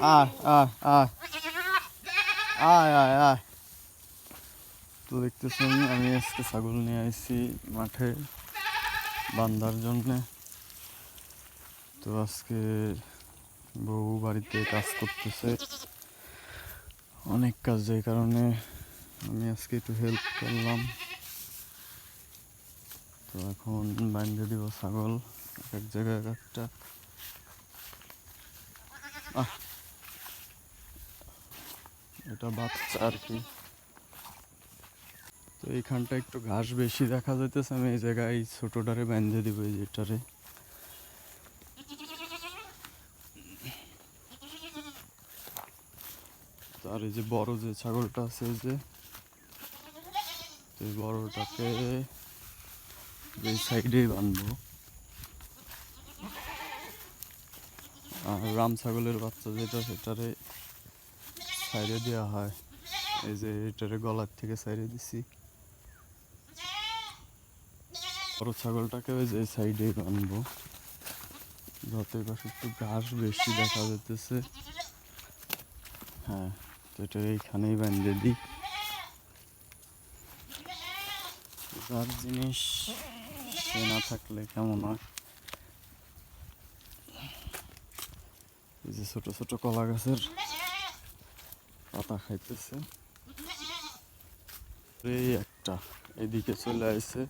আয় আয় আয়। আয় আয় আয়। তো দেখতেছেন, আমি আজকে ছাগল নিয়ে আসছি মাঠে বান্ধার জন্যে। তো আজকে বউ বাড়িতে কাজ করতেছে। অনেক কাজ এই কারণে আমি আজকে একটু হেল্প করলাম। তো এখন বাইন্ধে দিব ছাগল, এক এক জায়গায় এক একটা। আহ এটা বাচ্চা আর কি তো এইখানটা একটু ঘাস বেশি দেখা যাইতেছে, আমি এই জায়গায় এই ছোটোটারে বেঁধে দিব, এই যেটারে। আর এই যে বড় যে ছাগলটা আছে, এই যে এই বড়টাকে এই সাইডেই বাঁধবো। আর রাম ছাগলের বাচ্চা যেটা, সেটারে সাইডে দেওয়া হয়। এই যে এটারে গলার থেকে সাইডে দিছি। বড় ছাগলটাকে ওই যে সাইডে বানবো। যাতে পাশে একটু ঘাস বেশি দেখা যেতেছে হ্যাঁ তো এটা এইখানেই বান্ধে দিই। যার জিনিস সে না থাকলে কেমন হয়? এই যে ছোট ছোট কলা গাছের পাতা খাইতেছে। এই একটা, এদিকে চলে আসছে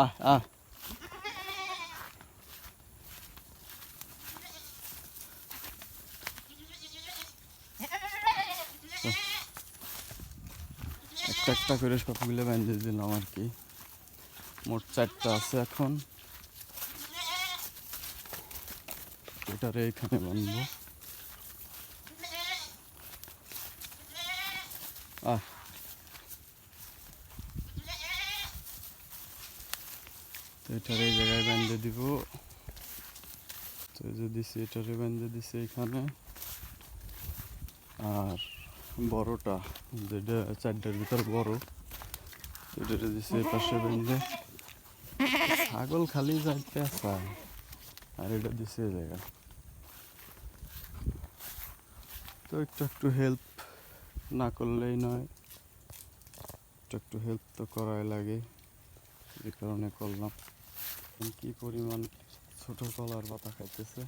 আহ আহ। একটা একটা করে সবগুলো বেঁধে দিলাম আর কি। মোট চারটা আছে এখন। এটারে এখানে বানবো আহ তো এটারে এই জায়গায় বেঁধে দিব। তো যে দিছি বেঁধে দিছি এখানে, আর বড়টা, যেটা চারটার ভিতর বড়, এটারে দিছি এই পাশে বেঁধে। ছাগল খালি যাইতে চায় আর এটা দিছে জায়গা তো একটু একটু হেল্প না করলেই নয়। একটু হেল্প তো করাই লাগে, যে কারণে করলাম। কি পরিমাণ ছোটো কলার পাতা খাইতেছে?